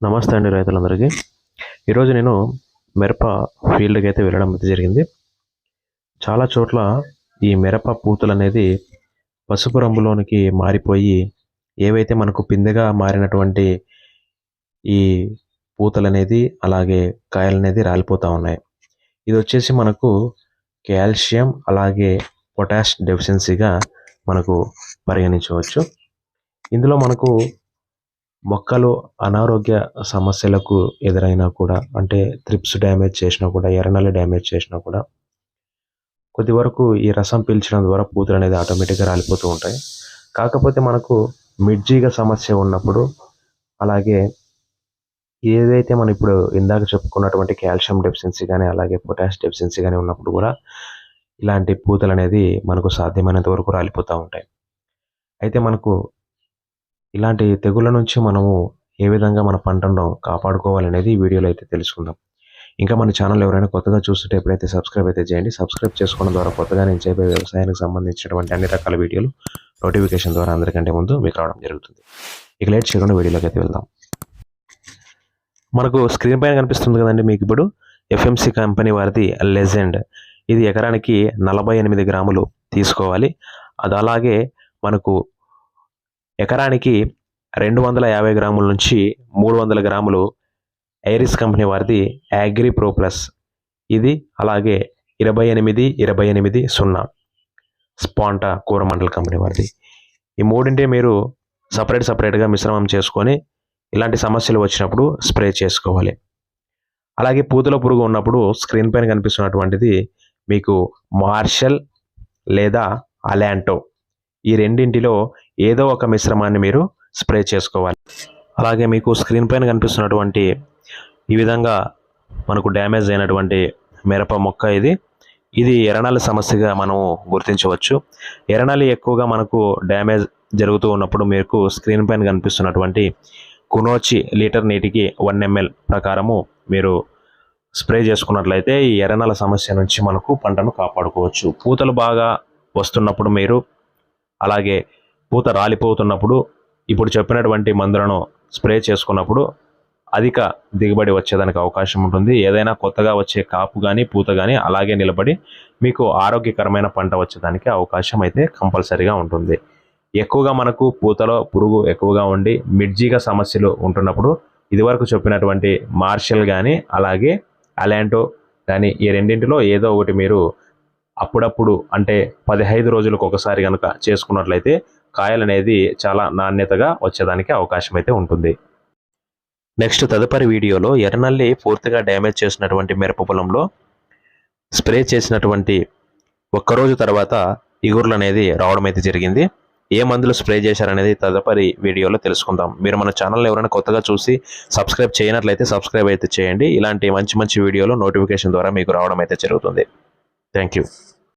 నమస్తే అండి రైతులందరికీ. ఈరోజు నేను మిరప ఫీల్డ్కి అయితే వెళ్ళడం అయితే జరిగింది. చాలా చోట్ల ఈ మిరప పూతలు అనేది పసుపు రంగులోనికి మారిపోయి ఏవైతే మనకు పిందెగా మారినటువంటి ఈ పూతలు అనేది అలాగే కాయలు అనేది రాలిపోతూ ఉన్నాయి. ఇది వచ్చేసి మనకు కాల్షియం అలాగే పొటాష్ డెఫిషియన్సీగా మనకు పరిగణించవచ్చు. ఇందులో మనకు మొక్కలు అనారోగ్య సమస్యలకు ఎదురైనా కూడా అంటే త్రిప్స్ డ్యామేజ్ చేసినా కూడా ఎర్రనల్లి డ్యామేజ్ చేసినా కూడా కొద్ది వరకు ఈ రసం పీల్చడం ద్వారా పూతలు అనేది ఆటోమేటిక్గా రాలిపోతూ ఉంటాయి. కాకపోతే మనకు మిడ్జీగ సమస్య ఉన్నప్పుడు అలాగే ఏదైతే మనం ఇప్పుడు ఇందాక చెప్పుకున్నటువంటి కాల్షియం డెఫిషియన్సీ కానీ అలాగే పొటాష్ డెఫిషియన్సీ కానీ ఉన్నప్పుడు కూడా ఇలాంటి పూతలు అనేది మనకు సాధ్యమైనంత వరకు రాలిపోతూ ఉంటాయి. అయితే మనకు ఇలాంటి తెగుళ్ళ నుంచి మనము ఏ విధంగా మన పంటను కాపాడుకోవాలనేది ఈ వీడియోలో అయితే తెలుసుకుందాం. ఇంకా మన ఛానల్ ఎవరైనా కొత్తగా చూస్తుంటే ఎప్పుడైతే సబ్స్క్రైబ్ అయితే చేయండి సబ్స్క్రైబ్ చేసుకోవడం ద్వారా కొత్తగా నేను చెప్పే వ్యవసాయానికి సంబంధించినటువంటి అన్ని రకాల వీడియోలు నోటిఫికేషన్ ద్వారా అందరికంటే ముందు మీకు రావడం జరుగుతుంది. ఇక లేట్ చేయకుండా వీడియోలోకి అయితే వెళ్దాం. మనకు స్క్రీన్ పైన కనిపిస్తుంది కదండి మీకు ఇప్పుడు ఎఫ్ఎంసి కంపెనీ వారిది లెజెండ్. ఇది ఎకరానికి నలభై ఎనిమిది గ్రాములు తీసుకోవాలి. అది అలాగే మనకు ఎకరానికి రెండు వందల యాభై గ్రాముల నుంచి మూడు వందల గ్రాములు ఐరిస్ కంపెనీ వారిది యాగ్రి ప్రో ప్లస్ ఇది అలాగే ఇరవై ఎనిమిది ఇరవై ఎనిమిది సున్నా స్పాంటా కూరమండల కంపెనీ వారిది. ఈ మూడింటి మీరు సపరేట్ సపరేట్గా మిశ్రమం చేసుకొని ఇలాంటి సమస్యలు వచ్చినప్పుడు స్ప్రే చేసుకోవాలి. అలాగే పూతల పురుగు ఉన్నప్పుడు స్క్రీన్ పైన కనిపిస్తున్నటువంటిది మీకు మార్షల్ లేదా అలాంటో ఈ రెండింటిలో ఏదో ఒక మిశ్రమాన్ని మీరు స్ప్రే చేసుకోవాలి. అలాగే మీకు స్క్రీన్ పైన కనిపిస్తున్నటువంటి ఈ విధంగా మనకు డ్యామేజ్ అయినటువంటి మిరప మొక్క ఇది. ఇది ఎరణాలి సమస్యగా మనం గుర్తించవచ్చు. ఎరణాలి ఎక్కువగా మనకు డ్యామేజ్ జరుగుతూ ఉన్నప్పుడు మీకు స్క్రీన్ పైన కనిపిస్తున్నటువంటి కునోచి లీటర్ నీటికి వన్ ఎంఎల్ ప్రకారము మీరు స్ప్రే చేసుకున్నట్లయితే ఈ ఎరణాల సమస్య నుంచి మనకు పంటను కాపాడుకోవచ్చు. పూతలు బాగా వస్తున్నప్పుడు మీరు అలాగే పూత రాలిపోతున్నప్పుడు ఇప్పుడు చెప్పినటువంటి మందులను స్ప్రే చేసుకున్నప్పుడు అధిక దిగుబడి వచ్చేదానికి అవకాశం ఉంటుంది. ఏదైనా కొత్తగా వచ్చే కాపు కానీ పూత కానీ అలాగే నిలబడి మీకు ఆరోగ్యకరమైన పంట వచ్చేదానికి అవకాశం అయితే కంపల్సరీగా ఉంటుంది. ఎక్కువగా మనకు పూతలో పురుగు ఎక్కువగా ఉండి మిర్జీగా సమస్యలు ఉంటున్నప్పుడు ఇదివరకు చెప్పినటువంటి మార్షల్ కానీ అలాగే అలాంటో కానీ ఈ రెండింటిలో ఏదో ఒకటి మీరు అప్పుడప్పుడు అంటే పదిహైదు రోజులకు ఒకసారి కనుక చేసుకున్నట్లయితే కాయలు అనేది చాలా నాణ్యతగా వచ్చేదానికి అవకాశం అయితే ఉంటుంది. నెక్స్ట్ తదుపరి వీడియోలో ఎర్రనల్లి పూర్తిగా డ్యామేజ్ చేసినటువంటి మిరప పొలంలో స్ప్రే చేసినటువంటి ఒక్కరోజు తర్వాత ఇగుర్లు అనేది రావడం అయితే జరిగింది. ఏ మందులు స్ప్రే చేశారనేది తదుపరి వీడియోలో తెలుసుకుందాం. మీరు మన ఛానల్ ఎవరైనా కొత్తగా చూసి సబ్స్క్రైబ్ చేయనట్లయితే సబ్స్క్రైబ్ అయితే చేయండి. ఇలాంటి మంచి మంచి వీడియోలు నోటిఫికేషన్ ద్వారా మీకు రావడం అయితే జరుగుతుంది. Thank you.